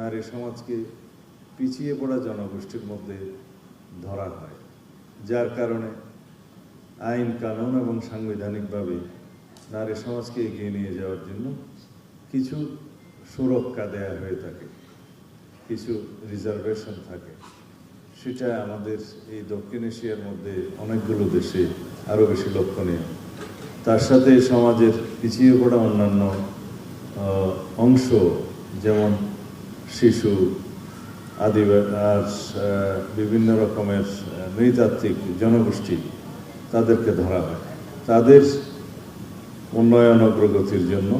নারী সমাজকে পিছিয়ে পড়া জনগোষ্ঠীর মধ্যে ধরা হয়, যার কারণে আইন, কানুন এবং সাংবিধানিকভাবে নারী সমাজকে এগিয়ে নিয়ে যাওয়ার জন্য কিছু সুরক্ষা দেয়া হয়ে থাকে, কিছু রিজার্ভেশন থাকে। সেটা আমাদের এই দক্ষিণ এশিয়ার মধ্যে অনেকগুলো দেশে আরও বেশি লক্ষণীয়। তার সাথে সমাজের পিছিয়ে পড়া অন্যান্য অংশ যেমন শিশু, আদিবাসী বিভিন্ন রকমের নৃতাত্ত্বিক জনগোষ্ঠী তাদেরকে ধরা হয়। তাদের উন্নয়ন অগ্রগতির জন্য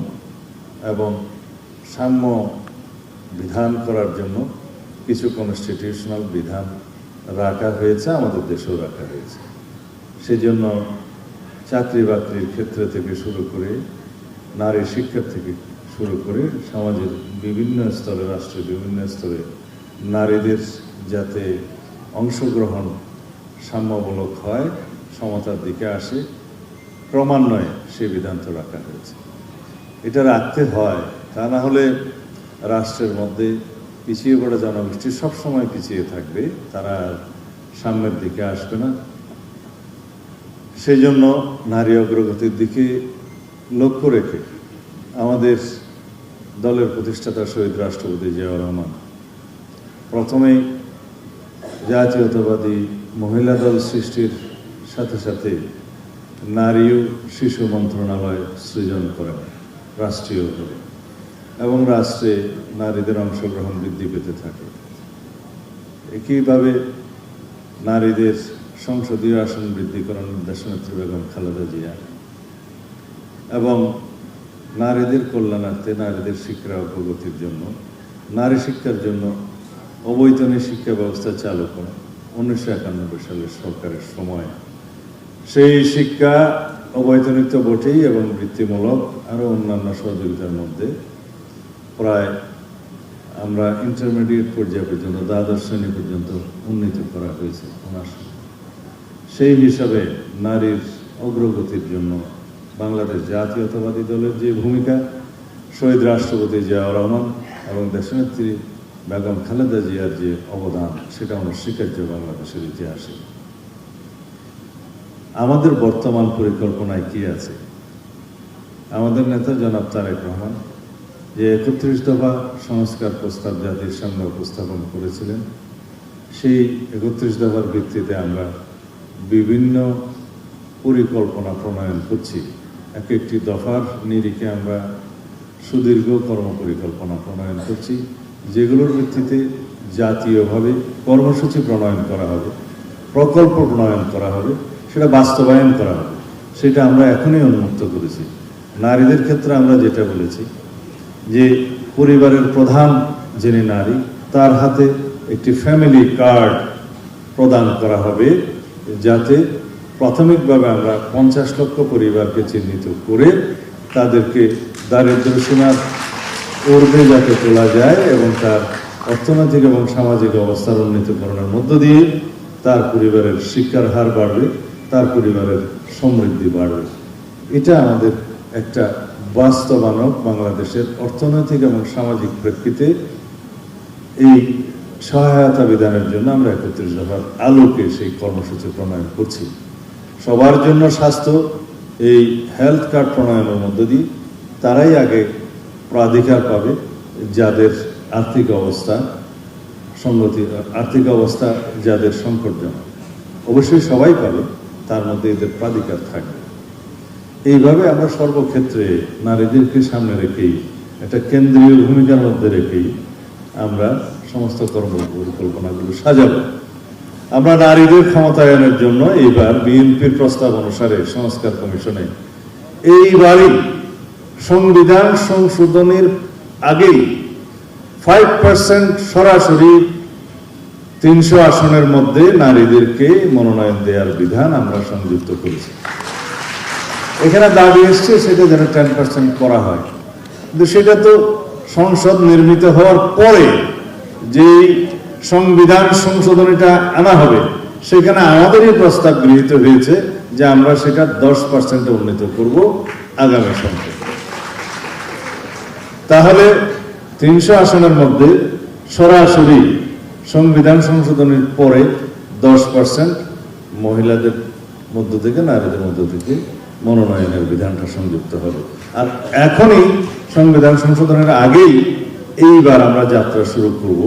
এবং সাম্য বিধান করার জন্য কিছু কনস্টিটিউশনাল বিধান রাখা হয়েছে, আমাদের দেশেও রাখা হয়েছে। সেজন্য চাকরি বাকরির ক্ষেত্রে থেকে শুরু করে নারী শিক্ষার থেকে শুরু করে সমাজের বিভিন্ন স্তরে, রাষ্ট্রের বিভিন্ন স্তরে নারীদের যাতে অংশগ্রহণ সাম্যমূলক হয়, সমতার দিকে আসে, ক্রমান্বয়ে সে বিধান তো রাখা হয়েছে। এটা রাখতে হয়, তা না হলে রাষ্ট্রের মধ্যে পিছিয়ে পড়া জনগোষ্ঠী সবসময় পিছিয়ে থাকবে, তারা সামনের দিকে আসবে না। সেই জন্য নারী অগ্রগতির দিকে লক্ষ্য রেখে আমাদের দলের প্রতিষ্ঠাতা শহীদ রাষ্ট্রপতি জিয়াউর রহমান। প্রথমেই জাতীয়তাবাদী মহিলা দল সৃষ্টির সাথে সাথে নারী ও শিশু মন্ত্রণালয় সৃজন করেন রাষ্ট্রীয়ভাবে এবং রাষ্ট্রে নারীদের অংশগ্রহণ বৃদ্ধি পেতে থাকে। একইভাবে নারীদের সংসদীয় আসন বৃদ্ধি করার দেশনেত্রী বেগম খালেদা জিয়া এবং নারীদের কল্যাণার্থে নারীদের শিক্ষা অগ্রগতির জন্য, নারী শিক্ষার জন্য অবৈতনিক শিক্ষা ব্যবস্থা চালু করা উনিশশো একানব্বই সালের সরকারের সময়। সেই শিক্ষা অবৈতনিক তো বটেই এবং বৃত্তিমূলক আরও অন্যান্য সহযোগিতার মধ্যে প্রায় আমরা ইন্টারমিডিয়েট পর্যায় পর্যন্ত, দ্বাদশ শ্রেণি পর্যন্ত উন্নীত করা হয়েছে ওনার সেই হিসাবে নারীর অগ্রগতির জন্য বাংলাদেশ জাতীয়তাবাদী দলের যে ভূমিকা, শহীদ রাষ্ট্রপতি জিয়াউর রহমান এবং দেশনেত্রী বেগম খালেদা জিয়ার যে অবদান, সেটা অনস্বীকার্য বাংলাদেশের ইতিহাসে। আমাদের বর্তমান পরিকল্পনায় কি আছে? আমাদের নেতা জনাব তারেক রহমান যে একত্রিশ দফা সংস্কার প্রস্তাব জাতির সামনে উপস্থাপন করেছিলেন, সেই একত্রিশ দফার ভিত্তিতে আমরা বিভিন্ন পরিকল্পনা প্রণয়ন করছি। এক একটি দফার নিরিখে আমরা সুদীর্ঘ কর্মপরিকল্পনা প্রণয়ন করছি, যেগুলোর ভিত্তিতে জাতীয়ভাবে কর্মসূচি প্রণয়ন করা হবে, প্রকল্প প্রণয়ন করা হবে, সেটা বাস্তবায়ন করা হবে, সেটা আমরা এখনই উন্মুক্ত করেছি। নারীদের ক্ষেত্রে আমরা যেটা বলেছি, যে পরিবারের প্রধান যিনি নারী, তার হাতে একটি ফ্যামিলি কার্ড প্রদান করা হবে, যাতে প্রাথমিকভাবে আমরা পঞ্চাশ লক্ষ পরিবারকে চিহ্নিত করে তাদেরকে দারিদ্র সীমার ঊর্ধ্বে যাতে তোলা যায় এবং তার অর্থনৈতিক এবং সামাজিক অবস্থার উন্নীতকরণের মধ্য দিয়ে তার পরিবারের শিক্ষার হার বাড়বে, তার পরিবারের সমৃদ্ধি বাড়বে। এটা আমাদের একটা বাস্তবায়নক বাংলাদেশের অর্থনৈতিক এবং সামাজিক প্রেক্ষিতে এই সহায়তা বিধানের জন্য আমরা একত্রিশ দফার আলোকে সেই কর্মসূচি প্রণয়ন করছি। সবার জন্য স্বাস্থ্য, এই হেলথ কার্ড প্রণয়নের মধ্য দিয়ে তারাই আগে প্রাধিকার পাবে যাদের আর্থিক অবস্থা সঙ্গতি, আর্থিক অবস্থা যাদের সংকটজনক। অবশ্যই সবাই পাবে, তার মধ্যে এদের প্রাধিকার থাকবে। এইভাবে আমরা সর্বক্ষেত্রে নারীদেরকে সামনে রেখেই, একটা কেন্দ্রীয় ভূমিকার মধ্যে রেখেই আমরা সমস্ত কর্ম পরিকল্পনাগুলো সাজাবো। আমরা নারীদের ক্ষমতায়নের জন্য এইবার বিএনপির প্রস্তাব অনুসারে সংস্কার কমিশনে এইবারই সংবিধান সংশোধনের আগেই ফাইভ পার্সেন্ট সরাসরি তিনশো আসনের মধ্যে নারীদেরকে মনোনয়ন দেওয়ার বিধান আমরা সংযুক্ত করেছি। এখানে দাবি এসছে সেটা যেন টেন পার্সেন্ট করা হয়। কিন্তু সেটা তো সংসদ নির্মিত হওয়ার পরে যেই সংবিধান সংশোধনীটা আনা হবে। সেখানে আমাদেরই প্রস্তাব গৃহীত হয়েছে যে আমরা সেটা দশ পার্সেন্টে উন্নীত করব আগামী সংসদে তাহলে তিনশো আসনের মধ্যে সরাসরি সংবিধান সংশোধনের পরে দশ পার্সেন্ট মহিলাদের মধ্য থেকে, নারীদের মধ্য থেকে মনোনয়নের বিধানটা সংযুক্ত হবে। আর এখনই সংবিধান সংশোধনের আগেই এইবার আমরা যাত্রা শুরু করব।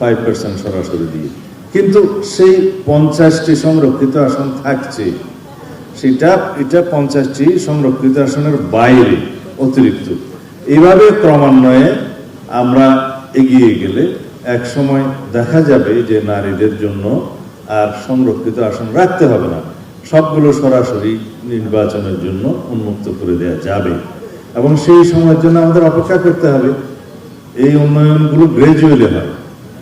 ফাইভ পার্সেন্ট সরাসরি দিয়ে। কিন্তু সেই পঞ্চাশটি সংরক্ষিত আসন থাকছে। সেটা, এটা পঞ্চাশটি সংরক্ষিত আসনের বাইরে অতিরিক্ত। এইভাবে ক্রমান্বয়ে আমরা এগিয়ে গেলে এক সময় দেখা যাবে যে নারীদের জন্য আর সংরক্ষিত আসন রাখতে হবে না। সবগুলো সরাসরি নির্বাচনের জন্য উন্মুক্ত করে দেওয়া যাবে। এবং সেই সময়ের জন্য আমাদের অপেক্ষা করতে হবে। এই উন্নয়নগুলো গ্রাজুয়ালি হয়।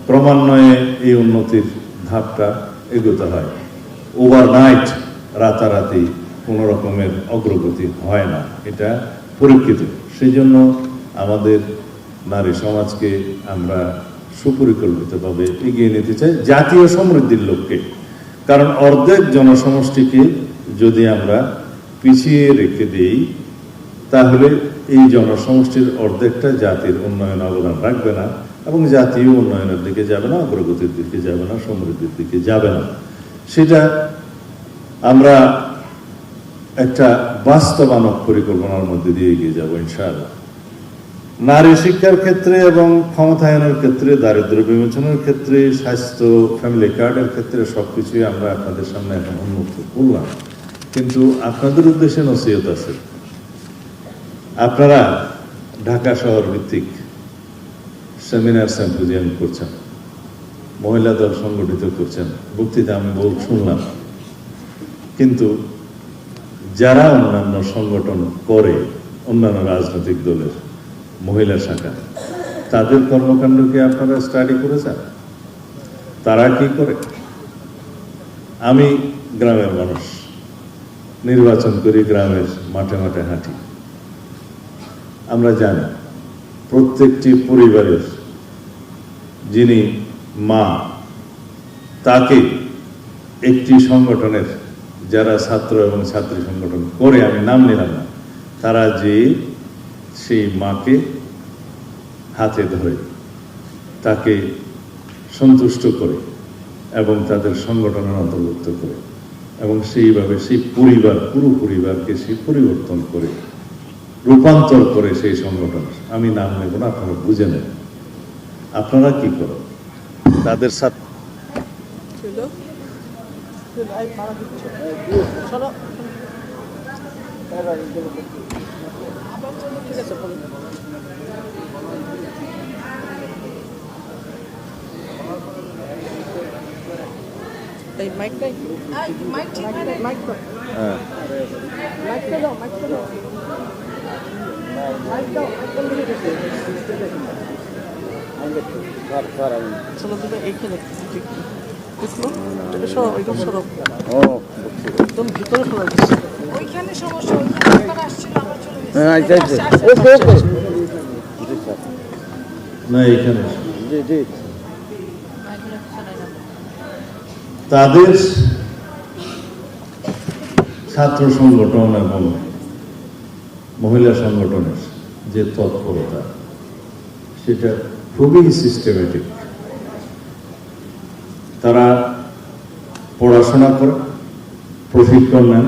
ক্রমান্বয়ে এই উন্নতির ধাপটা এগোতে হয়। ওভারনাইট রাতারাতি কোনো রকমের অগ্রগতি হয় না। এটা পরীক্ষিত। সেই জন্য আমাদের নারী সমাজকে আমরা সুপরিকল্পিতভাবে এগিয়ে নিতে চাই জাতীয় সমৃদ্ধির লক্ষ্যে। কারণ অর্ধেক জনসমষ্টিকে যদি আমরা পিছিয়ে রেখে দেই, তাহলে এই জনসমষ্টির অর্ধেকটা জাতির উন্নয়ন অবদান রাখবে না। এবং জাতীয় উন্নয়নের দিকে যাবে না, অগ্রগতির দিকে যাবে না, সমৃদ্ধির দিকে যাবে না। সেটা আমরা একটা বাস্তবানক পরিকল্পনার মধ্যে দিয়ে এগিয়ে যাব, ইনশাআল্লাহ। নারী শিক্ষার ক্ষেত্রে এবং ক্ষমতায়নের ক্ষেত্রে দারিদ্র বিমোচনের ক্ষেত্রে, স্বাস্থ্য ফ্যামিলি কার্ডের ক্ষেত্রে সবকিছুই আমরা আপনাদের সামনে এখন উন্মুক্ত করলাম। কিন্তু আপনাদের উদ্দেশ্যে নসিহত আছে। আপনারা ঢাকা শহর ভিত্তিক সেমিনার সিম্পোজিয়াম করছেন। মহিলা দল সংগঠিত করছেন। বক্তৃতা আমি বল শুনলাম। কিন্তু যারা অন্যান্য সংগঠন করে, অন্যান্য রাজনৈতিক দলের মহিলা শাখা, তাদের কর্মকাণ্ডকে আপনারা স্টাডি করেছেন? তারা কি করে? আমি গ্রামের মানুষ। নির্বাচন করি, গ্রামের মাঠে মাঠে হাঁটি। আমরা জানি, প্রত্যেকটি পরিবারের যিনি মা, তাকে একটি সংগঠনের যারা ছাত্র এবং ছাত্রী সংগঠন করে, আমি নাম নিলাম না, তারা যে সেই মাকে হাতে ধরে তাকে সন্তুষ্ট করে এবং তাদের সংগঠনের অন্তর্ভুক্ত করে এবং সেইভাবে সেই পরিবার, পুরো পরিবারকে সে পরিবর্তন করে, রূপান্তর করে সেই সংগঠন। আমি নাম নেব না, আপনারা বুঝে নেন। আপনারা কি করেন? তাদের সাথে এই মাইক নাই মাইক ঠিক মাইক নাই, মাইক দাও। হ্যাঁ মাইকটা দাও মাইকটা দাও। মাইক দাও মাইক একদম ভিতরে ওইখানে সমস্যা হ্যাঁ, আচ্ছা, আচ্ছা। না এখানে জি জি। তাদের ছাত্র সংগঠন এবং মহিলা সংগঠনের যে তৎপরতা সেটা খুবই সিস্টেমেটিক তারা পড়াশোনা করে প্রশিক্ষণ নেন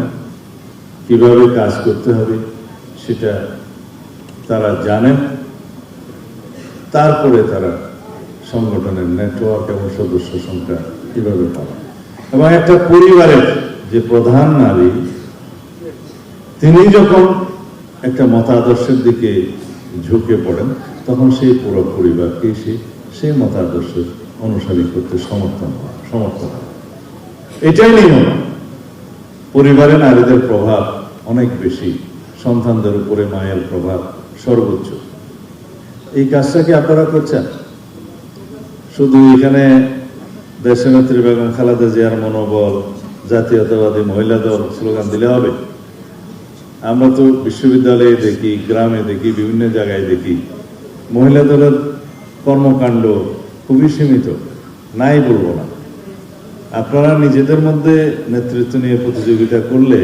কীভাবে কাজ করতে হবে সেটা তারা জানেন তারপরে তারা সংগঠনের নেটওয়ার্ক এবং সদস্য সংখ্যা কীভাবে পাবে এবং একটা পরিবারের যে প্রধান নারী, তিনি যখন একটা মতাদর্শের দিকে ঝুঁকে পড়েন তখন সেই পুরো পরিবারকে সে সেই মতাদর্শের অনুসারী করতে সমর্থন সমর্থন হয় এটাই নিয়ম। পরিবারে নারীদের প্রভাব অনেক বেশি। সন্তানদের উপরে মায়ের প্রভাব সর্বোচ্চ। এই কাজটা কি আপনারা করছেন? শুধু এখানে দেশনেত্রী বেগম খালেদা জিয়ার মনোবল, জাতীয়তাবাদী মহিলা দল স্লোগান দিলে হবে? আমরা তো বিশ্ববিদ্যালয়ে দেখি, গ্রামে দেখি, বিভিন্ন জায়গায় দেখি। মহিলা দলের কর্মকাণ্ড খুবই সীমিত, নাই বলব না। আপনারা নিজেদের মধ্যে নেতৃত্ব নিয়ে প্রতিযোগিতা করলে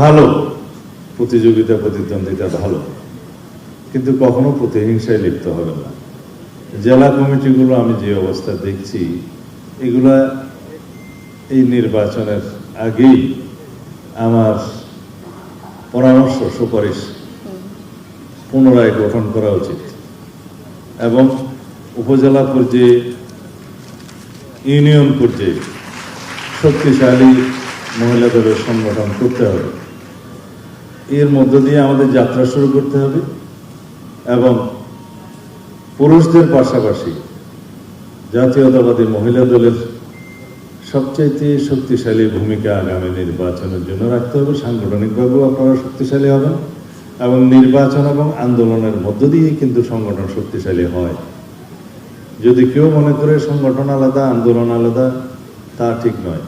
ভালো, প্রতিযোগিতা প্রতিদ্বন্দ্বিতা ভালো, কিন্তু কখনো প্রতিহিংসায় লিপ্ত হবে না। জেলা কমিটিগুলো আমি যে অবস্থা দেখছি, এগুলা এই নির্বাচনের আগেই আমার পরামর্শ, সুপারিশ পুনরায় গঠন করা উচিত। এবং উপজেলা পর্যায়ে, ইউনিয়ন পর্যায়ে শক্তিশালী মহিলা দলের সংগঠন করতে হবে। এর মধ্য দিয়ে আমাদের যাত্রা শুরু করতে হবে এবং পুরুষদের পাশাপাশি জাতীয়তাবাদী মহিলা দলের সবচাইতে শক্তিশালী ভূমিকা আগামী নির্বাচনের জন্য রাখতে হবে। সাংগঠনিকভাবেও আপনারা শক্তিশালী হবেন। এবং নির্বাচন এবং আন্দোলনের মধ্য দিয়ে কিন্তু সংগঠন শক্তিশালী হয়। যদি কেউ মনে করে সংগঠন আলাদা, আন্দোলন আলাদা, তা ঠিক নয়।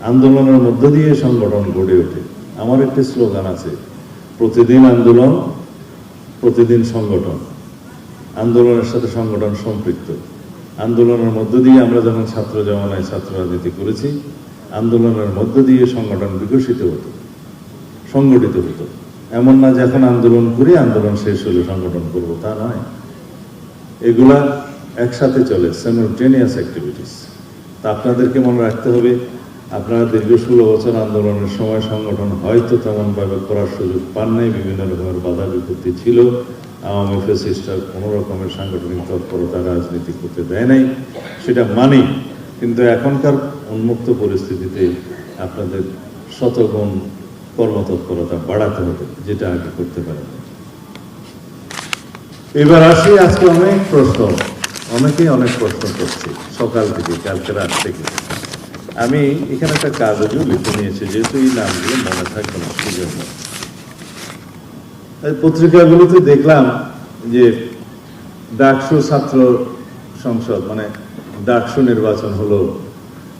আন্দোলনের মধ্য দিয়ে সংগঠন গড়ে ওঠে। আমার একটি স্লোগান আছে, প্রতিদিন আন্দোলন, প্রতিদিন সংগঠন। আন্দোলনের সাথে সংগঠন সম্পৃক্ত। আন্দোলনের মধ্য দিয়ে আমরা যখন ছাত্র জমানায় ছাত্র রাজনীতি করেছি, আন্দোলনের মধ্য দিয়ে সংগঠন বিকশিত হতো, সংগঠিত হতো। এমন না যে এখন আন্দোলন করি, আন্দোলন শেষ হলে সংগঠন করব, তা নয়। এগুলা একসাথে চলে সেমুলটেনিয়াস অ্যাক্টিভিটিস তা আপনাদেরকে মনে রাখতে হবে, আপনারা দীর্ঘ ষোলো বছর আন্দোলনের সময় সংগঠন হয়তো তেমনভাবে করার সুযোগ পান নাই, বিভিন্ন রকমের বাধা বিপত্তি ছিল। আওয়ামী ফেসিস্টার কোনো রকমের সাংগঠনিক তৎপরতা রাজনীতি করতে দেয় নাই, সেটা মানি। কিন্তু এখনকার উন্মুক্ত পরিস্থিতিতে আপনাদের শতগুণ কর্মতৎপরতা বাড়াতে হবে, যেটা আগে করতে পারেন এবার আসি, আজকে অনেক প্রশ্ন, অনেকেই অনেক প্রশ্ন করছে, সকাল থেকে, কালকে রাত থেকে। আমি এখানে একটা কাগজও লিখে নিয়েছি, যেহেতু এই নামগুলো মনে থাকবে না সেজন্য পত্রিকাগুলোতে দেখলাম যে ডাকসু ছাত্র সংসদ মানে ডাকসু নির্বাচন হলো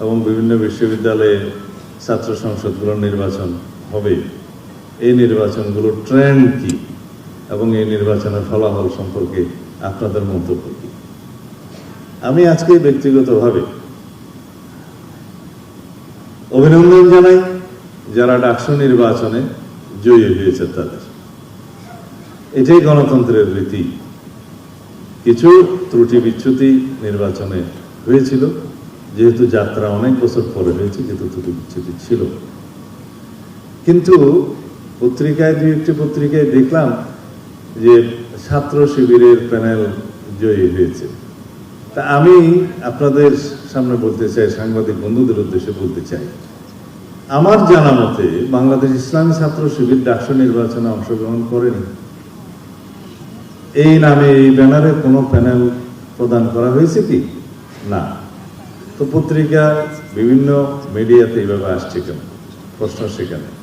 এবং বিভিন্ন বিশ্ববিদ্যালয়ে ছাত্র সংসদগুলোর নির্বাচন হবে। এই নির্বাচনগুলোর ট্রেন্ড কি? এবং এই নির্বাচনের ফলাফল সম্পর্কে আপনাদের মন্তব্য কি? আমি আজকে ব্যক্তিগতভাবে অভিনন্দন জানাই যারা ডাকসু নির্বাচনে জয়ী হয়েছে তাদের। এটাই গণতন্ত্রের রীতি। কিছু ত্রুটি বিচ্যুতি নির্বাচনে হয়েছিল, যেহেতু যাত্রা অনেক বছর পরে হয়েছে, কিন্তু ত্রুটি বিচ্যুতি ছিল। কিন্তু পত্রিকায় দুই একটি পত্রিকায় দেখলাম যে ছাত্র শিবিরের প্যানেল জয়ী হয়েছে। তা আমি আপনাদের সামনে বলতে চাই, সাংবাদিক বন্ধুদের উদ্দেশ্যে বলতে চাই। আমার জানা মতে বাংলাদেশ ইসলামী ছাত্র শিবির ডাকসু নির্বাচনে অংশগ্রহণ করেনি। এই নামে এই ব্যানারে কোনো প্যানেল প্রদান করা হয়েছে কি? না। তো পত্রিকা বিভিন্ন মিডিয়াতে এইভাবে আসছে কেন? প্রশ্ন সেখানে।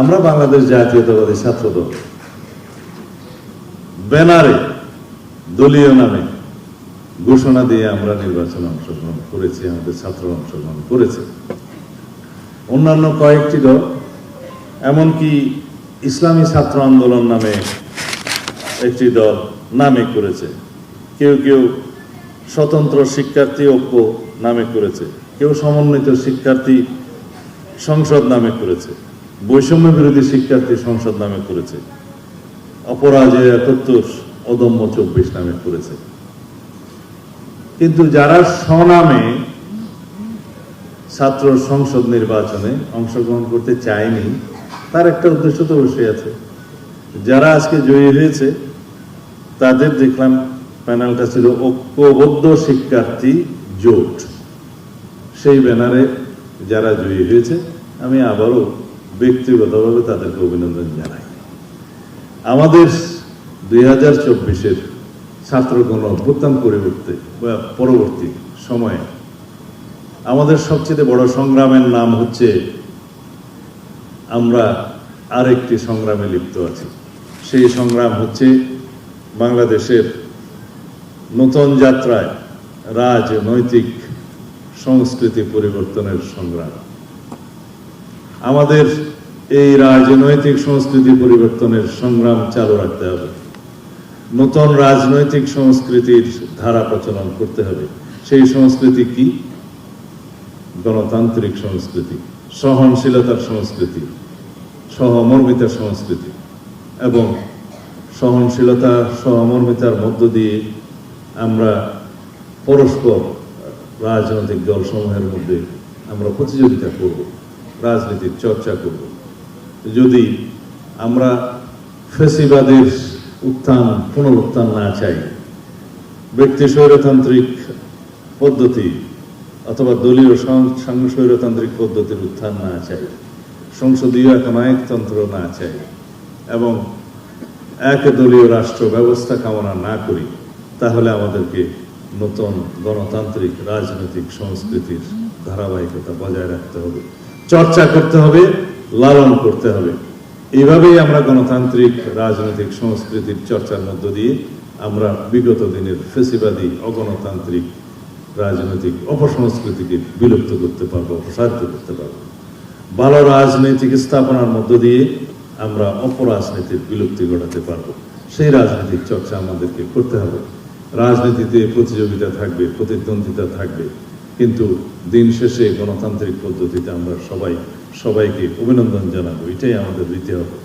আমরা বাংলাদেশ জাতীয়তাবাদী ছাত্র দল ব্যানারে, দলীয় নামে ঘোষণা দিয়ে আমরা নির্বাচনে অংশগ্রহণ করেছি, আমাদের ছাত্র অংশগ্রহণ করেছে। অন্যান্য কয়েকটি দল, এমনকি ইসলামী ছাত্র আন্দোলন নামে একটি দল নামে করেছে। কেউ কেউ স্বতন্ত্র শিক্ষার্থী ঐক্য নামে করেছে, কেউ সমন্বিত শিক্ষার্থী সংসদ নামে করেছে। বৈষম্য বিরোধী শিক্ষার্থী সংসদ নামে করেছে। অপরাজয় একাত্তর অদম্য চব্বিশ নামে করেছে। কিন্তু যারা স্বনামে ছাত্র সংসদ নির্বাচনে অংশগ্রহণ করতে চায়নি, তার একটা উদ্দেশ্য তো অবশ্যই আছে। যারা আজকে জয়ী হয়েছে, তাদের দেখলাম প্যানেলটা ছিল ঐক্যবদ্ধ শিক্ষার্থী জোট। সেই ব্যানারে যারা জয়ী হয়েছে, আমি আবারও ব্যক্তিগতভাবে তাদেরকে অভিনন্দন জানাই। আমাদের দুই হাজার চব্বিশের ছাত্র গণ অভ্যুত্থান পরিবর্তে পরবর্তী সময়ে আমাদের সবচেয়ে বড় সংগ্রামের নাম হচ্ছে, আমরা আরেকটি সংগ্রামে লিপ্ত আছি। সেই সংগ্রাম হচ্ছে বাংলাদেশের নতুন যাত্রায় রাজনৈতিক সংস্কৃতি পরিবর্তনের সংগ্রাম। আমাদের এই রাজনৈতিক সংস্কৃতি পরিবর্তনের সংগ্রাম চালু রাখতে হবে। নতুন রাজনৈতিক সংস্কৃতির ধারা প্রচলন করতে হবে। সেই সংস্কৃতি কি? গণতান্ত্রিক সংস্কৃতি, সহনশীলতার সংস্কৃতি, সহমর্মিতার সংস্কৃতি এবং সহনশীলতা, সহমর্মিতার মধ্য দিয়ে আমরা পরস্পর রাজনৈতিক দলসমূহের মধ্যে আমরা প্রতিযোগিতা করব। রাজনীতির চর্চা করব। যদি আমরা ফেসিবাদের উত্থান, পুনরুত্থান না চাই, ব্যক্তি স্বৈরতান্ত্রিক পদ্ধতি অথবা দলীয় স্বৈরতান্ত্রিক পদ্ধতির উত্থান না চাই, সংসদীয় একনায়কতন্ত্র না চাই এবং এক দলীয় রাষ্ট্র ব্যবস্থা কামনা না করি, তাহলে আমাদেরকে নতুন গণতান্ত্রিক রাজনৈতিক সংস্কৃতির ধারাবাহিকতা বজায় রাখতে হবে। চর্চা করতে হবে, লালন করতে হবে। এইভাবেই আমরা গণতান্ত্রিক, রাজনৈতিক সংস্কৃতির চর্চার মধ্য দিয়ে আমরা বিগত দিনের ফেসিবাদী, অগণতান্ত্রিক, রাজনৈতিক অপসংস্কৃতিকে বিলুপ্ত করতে পারব, অপসারিত করতে পারব। ভালো রাজনৈতিক স্থাপনার মধ্য দিয়ে আমরা অপরাজনীতির বিলুপ্তি ঘটাতে পারব। সেই রাজনৈতিক চর্চা আমাদেরকে করতে হবে। রাজনীতিতে প্রতিযোগিতা থাকবে, প্রতিদ্বন্দ্বিতা থাকবে। কিন্তু দিন শেষে গণতান্ত্রিক পদ্ধতিতে আমরা সবাই, সবাইকে অভিনন্দন জানাব। এটাই আমাদের দিতে হবে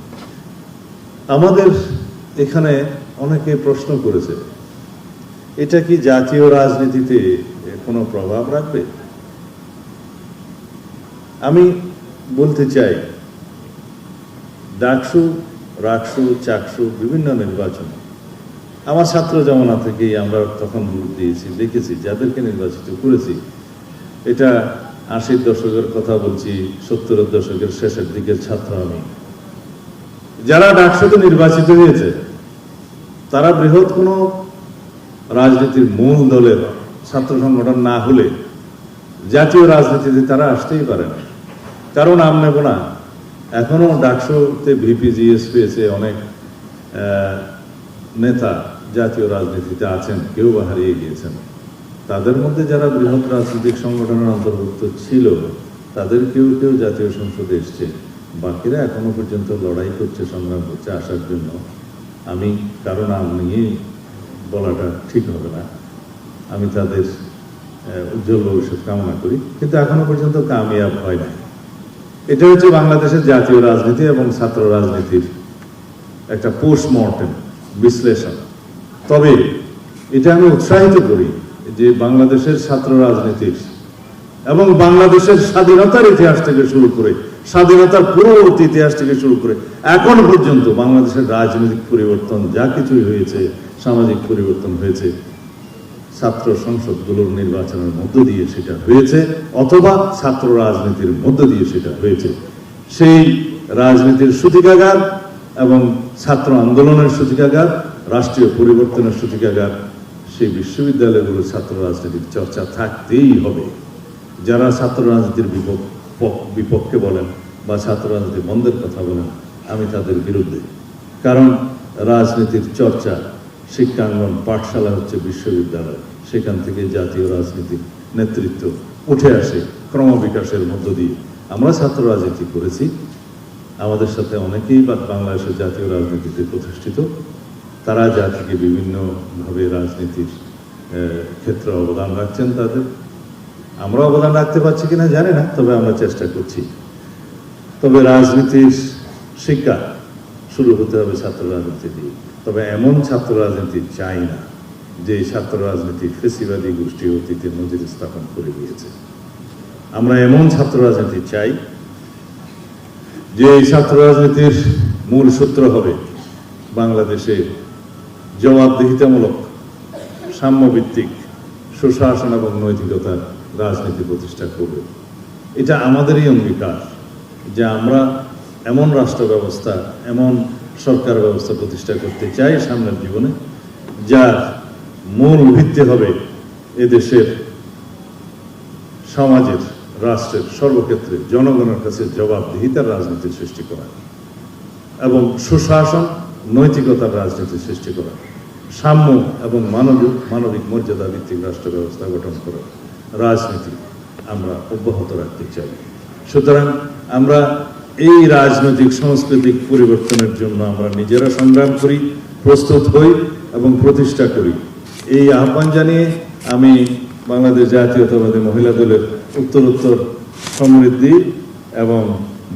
আমাদের এখানে অনেকে প্রশ্ন করেছে, এটা কি জাতীয় রাজনীতিতে কোনো প্রভাব রাখবে? আমি বলতে চাই, ডাকসু রাকসু চাকসু, বিভিন্ন নির্বাচন আমার ছাত্র জমানা থেকেই আমরা তখন ভোট দিয়েছি, দেখেছি, যাদেরকে নির্বাচিত করেছি। এটা আশির দশকের কথা বলছি, সত্তরের দশকের শেষের দিকের ছাত্র আমি। যারা ডাকসুতে নির্বাচিত হয়েছে, তারা বৃহৎ কোনো রাজনীতির মূল দলের ছাত্র সংগঠন না হলে জাতীয় রাজনীতিতে তারা আসতেই পারে না। কারণ আম নেব না। এখনও ডাকসুতে ভিপি জিএস পেয়েছে অনেক নেতা জাতীয় রাজনীতিতে আছেন, কেউ বা হারিয়ে গিয়েছেন। তাদের মধ্যে যারা বৃহৎ রাজনৈতিক সংগঠনের অন্তর্ভুক্ত ছিল, তাদের কেউ কেউ জাতীয় সংসদে এসছে। বাকিরা এখনও পর্যন্ত লড়াই করছে, সংগ্রাম করছে আসার জন্য। আমি কারও নাম নিয়ে বলাটা ঠিক হবে না। আমি তাদের উজ্জ্বল ভবিষ্যৎ কামনা করি, কিন্তু এখনও পর্যন্ত কামিয়াব হয় না এটা হচ্ছে বাংলাদেশের জাতীয় রাজনীতি এবং ছাত্র রাজনীতির একটা পোস্টমর্টেম বিশ্লেষণ। তবে এটা আমি উৎসাহিত করি যে বাংলাদেশের ছাত্র রাজনীতির এবং বাংলাদেশের স্বাধীনতার ইতিহাস থেকে শুরু করে স্বাধীনতার পূর্ববর্তী ইতিহাস থেকে শুরু করে এখন পর্যন্ত বাংলাদেশের রাজনৈতিক পরিবর্তন যা কিছুই হয়েছে, সামাজিক পরিবর্তন হয়েছে, ছাত্র সংসদগুলোর নির্বাচনের মধ্য দিয়ে সেটা হয়েছে অথবা ছাত্র রাজনীতির মধ্য দিয়ে সেটা হয়েছে। সেই রাজনীতির সূতিকাগার এবং ছাত্র আন্দোলনের সূতিকাগার রাষ্ট্রীয় পরিবর্তনের সূতিকাগার সেই বিশ্ববিদ্যালয়গুলোর ছাত্র রাজনীতির চর্চা থাকতেই হবে। যারা ছাত্র রাজনীতির বিপক্ষে বলেন বা ছাত্র রাজনীতি বন্ধের কথা বলেন, আমি তাদের বিরুদ্ধে। কারণ রাজনীতির চর্চা, শিক্ষাঙ্গন পাঠশালা হচ্ছে বিশ্ববিদ্যালয়। সেখান থেকে জাতীয় রাজনীতির নেতৃত্ব উঠে আসে ক্রমবিকাশের মধ্য দিয়ে। আমরা ছাত্র রাজনীতি করেছি। আমাদের সাথে অনেকেই বাংলাদেশের জাতীয় রাজনীতিতে প্রতিষ্ঠিত। তারা জাতিকে বিভিন্নভাবে রাজনীতির ক্ষেত্রে অবদান রাখছেন তাদের। আমরা অবদান রাখতে পারছি কিনা জানি না, তবে আমরা চেষ্টা করছি। তবে রাজনীতির শিক্ষা শুরু হতে হবে ছাত্র রাজনীতি দিয়ে। তবে এমন ছাত্র রাজনীতি চাই না, যে ছাত্র রাজনীতি ফেসিবাদী গোষ্ঠী অতীতে নজির স্থাপন করে দিয়েছে। আমরা এমন ছাত্র রাজনীতি চাই, যে এই ছাত্র রাজনীতির মূল সূত্র হবে বাংলাদেশে জবাবদিহিতামূলক, সাম্যভিত্তিক, সুশাসন এবং নৈতিকতার রাজনীতি প্রতিষ্ঠা করবে। এটা আমাদেরই অঙ্গীকার যে আমরা এমন রাষ্ট্র ব্যবস্থা, এমন সরকার ব্যবস্থা প্রতিষ্ঠা করতে চাই সামনের জীবনে, যার মূল ভিত্তি হবে এদেশের সমাজের, রাষ্ট্রের সর্বক্ষেত্রে জনগণের কাছে জবাবদিহিতার রাজনীতি সৃষ্টি করা এবং সুশাসন নৈতিকতার রাজনীতি সৃষ্টি করা, সাম্য এবং মানবিক মানবিক মর্যাদা ভিত্তিক রাষ্ট্র ব্যবস্থা গঠন করা, রাজনীতি আমরা অব্যাহত রাখতে চাই। সুতরাং আমরা এই রাজনৈতিক সাংস্কৃতিক পরিবর্তনের জন্য আমরা নিজেরা সংগ্রাম করি, প্রস্তুত হই এবং প্রতিষ্ঠা করি। এই আহ্বান জানিয়ে আমি বাংলাদেশ জাতীয়তাবাদী মহিলা দলের উত্তরোত্তর সমৃদ্ধি এবং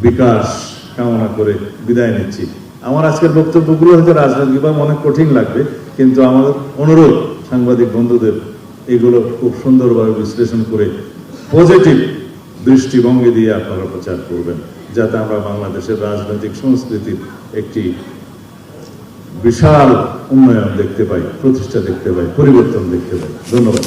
বিকাশ কামনা করে বিদায় নিচ্ছি। আমার আজকের বক্তব্যগুলো হয়তো রাজনৈতিকভাবে অনেক কঠিন লাগবে, কিন্তু আমার অনুরোধ সাংবাদিক বন্ধুদের, এগুলো খুব সুন্দরভাবে বিশ্লেষণ করে পজিটিভ দৃষ্টিভঙ্গি দিয়ে আপনারা প্রচার করবেন, যাতে আমরা বাংলাদেশের রাজনৈতিক সংস্কৃতির একটি বিশাল উন্নয়ন দেখতে পাই, প্রতিষ্ঠা দেখতে পাই, পরিবর্তন দেখতে পাই। ধন্যবাদ।